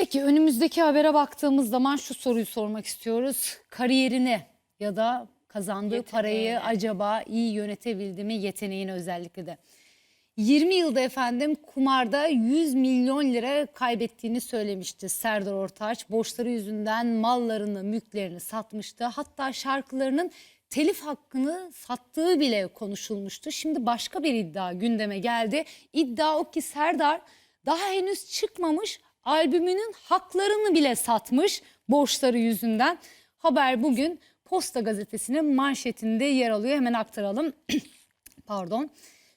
Peki önümüzdeki habere baktığımız zaman şu soruyu sormak istiyoruz. Kariyerini ya da kazandığı parayı acaba iyi yönetebildi mi yeteneğini özellikle de. 20 yılda efendim kumarda 100 milyon lira kaybettiğini söylemişti Serdar Ortaç. Borçları yüzünden mallarını, mülklerini satmıştı. Hatta şarkılarının telif hakkını sattığı bile konuşulmuştu. Şimdi başka bir iddia gündeme geldi. İddia o ki Serdar daha henüz çıkmamış albümünün haklarını bile satmış borçları yüzünden. Haber bugün Posta Gazetesi'nin manşetinde yer alıyor. Hemen aktaralım. Pardon.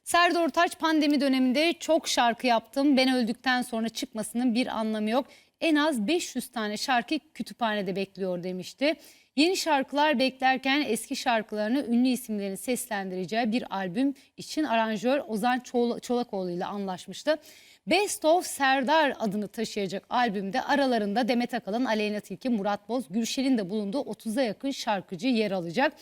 Serdar Ortaç pandemi döneminde çok şarkı yaptım. Ben öldükten sonra çıkmasının bir anlamı yok. En az 500 tane şarkı kütüphanede bekliyor demişti. Yeni şarkılar beklerken eski şarkılarını ünlü isimlerin seslendireceği bir albüm için aranjör Ozan Çol- Çolakoğlu ile anlaşmıştı. Best of Serdar adını taşıyacak albümde aralarında Demet Akalın, Aleyna Tilki, Murat Boz, Gülşen'in de bulunduğu 30'a yakın şarkıcı yer alacak.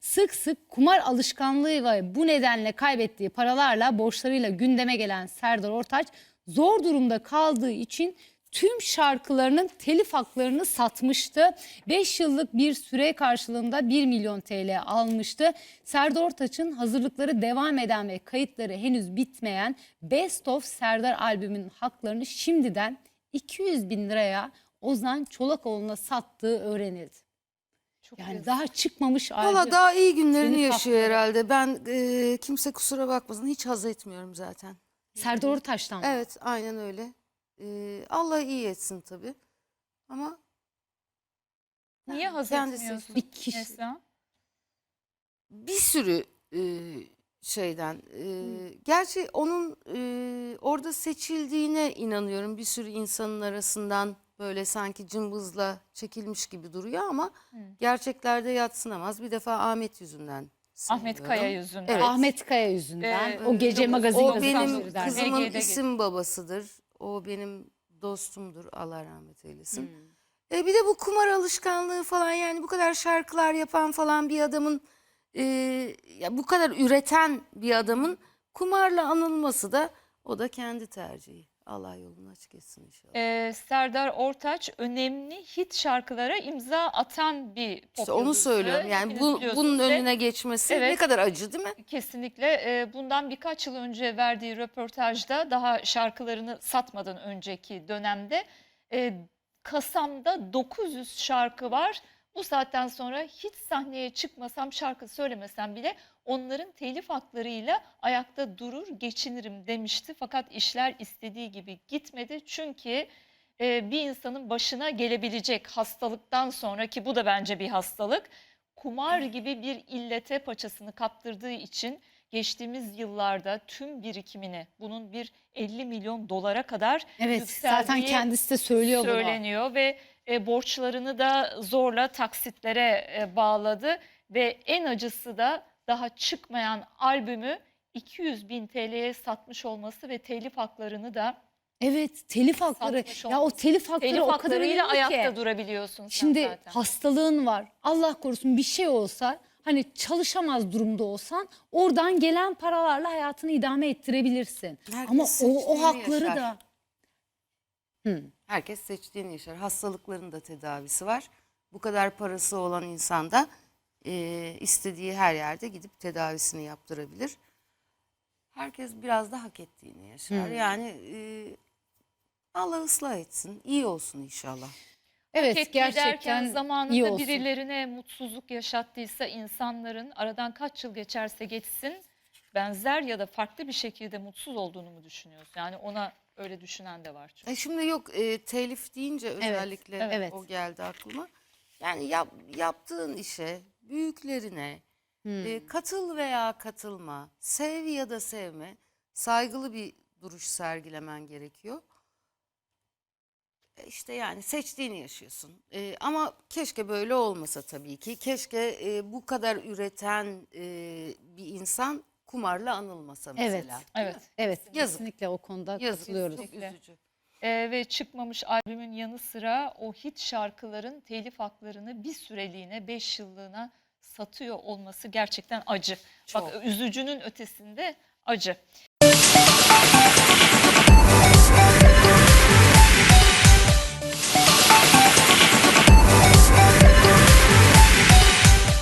Sık sık kumar alışkanlığı ve bu nedenle kaybettiği paralarla borçlarıyla gündeme gelen Serdar Ortaç zor durumda kaldığı için tüm şarkılarının telif haklarını satmıştı. 5 yıllık bir süre karşılığında 1 milyon TL almıştı. Serdar Ortaç'ın hazırlıkları devam eden ve kayıtları henüz bitmeyen Best of Serdar albümünün haklarını şimdiden 200 bin liraya Ozan Çolakoğlu'na sattığı öğrenildi. Yani daha çıkmamış albüm. Valla daha iyi günlerini Telif yaşıyor hakları. herhalde. Ben e, kimse kusura bakmasın hiç haz etmiyorum zaten. Serdar Ortaç'tan mı? Evet aynen öyle. E, Allah iyi etsin tabii. Ama Niye haz Kendisi etmiyorsun bir kişi- Neslihan? bir sürü e, şeyden. e, gerçi onun e, orada seçildiğine inanıyorum. Bir sürü insanın arasından böyle sanki cımbızla çekilmiş gibi duruyor ama gerçeklerde yatsınamaz. Bir defa Ahmet yüzünden. Ahmet sevmiyorum. Kaya yüzünden. Evet. Ahmet Kaya yüzünden. Ee, o gece magazin O benim kızımın isim babasıdır. O benim dostumdur. Allah rahmet eylesin. Hmm. E, bir de bu kumar alışkanlığı falan yani bu kadar şarkılar yapan falan bir adamın e, ya bu kadar üreten bir adamın kumarla anılması da o da kendi tercihi. Allah yolunu açık etsin inşallah. Ee, Serdar Ortaç önemli hit şarkılara imza atan bir pop işte onu yıldızı. söylüyorum. Yani Hepiniz bu, biliyorsunuz bunun ve önüne geçmesi ne Evet. kadar acı değil mi? Kesinlikle e, bundan birkaç yıl önce verdiği röportajda daha şarkılarını satmadan önceki dönemde e, kasamda 900 şarkı var. Bu saatten sonra hiç sahneye çıkmasam şarkı söylemesem bile onların telif haklarıyla ayakta durur geçinirim demişti. Fakat işler istediği gibi gitmedi çünkü e, bir insanın başına gelebilecek hastalıktan sonra ki bu da bence bir hastalık kumar gibi bir illete paçasını kaptırdığı için geçtiğimiz yıllarda tüm birikimini bunun bir 50 milyon dolara kadar Evet zaten yükseldiği kendisi de söylüyor söyleniyor ve e, borçlarını da zorla taksitlere e, bağladı ve en acısı da daha çıkmayan albümü 200 bin TL'ye satmış olması ve telif haklarını da Evet telif hakları. Ya o telif hakları telif o kadar önemli ayakta ki. durabiliyorsun sen Şimdi zaten. hastalığın var. Allah korusun bir şey olsa hani çalışamaz durumda olsan oradan gelen paralarla hayatını idame ettirebilirsin. Herkes Ama o, o hakları yaşar. da Hı. Herkes seçtiğini yaşar. Hastalıkların da tedavisi var. Bu kadar parası olan insan da e, istediği her yerde gidip tedavisini yaptırabilir. Herkes biraz da hak ettiğini yaşar. Yani e, Allah ıslah etsin. iyi olsun inşallah. Evet Hak gerçekten derken iyi zamanında olsun. birilerine mutsuzluk yaşattıysa insanların aradan kaç yıl geçerse geçsin benzer ya da farklı bir şekilde mutsuz olduğunu mu düşünüyorsun? Yani ona öyle düşünen de var çünkü. E şimdi yok e, telif deyince özellikle evet. o geldi aklıma. Yani yap, yaptığın işe, büyüklerine Hmm. e, katıl veya katılma, sev ya da sevme, saygılı bir duruş sergilemen gerekiyor. İşte yani seçtiğini yaşıyorsun. E, ama keşke böyle olmasa tabii ki. Keşke e, bu kadar üreten e, bir insan kumarla anılmasa Evet. mesela. Evet. Evet Yazık. kesinlikle o konuda Yazık. katılıyoruz. Çok üzücü. Ee, ve çıkmamış albümün yanı sıra o hit şarkıların telif haklarını bir süreliğine 5 yıllığına satıyor olması gerçekten acı. Bak Çok. üzücünün ötesinde acı.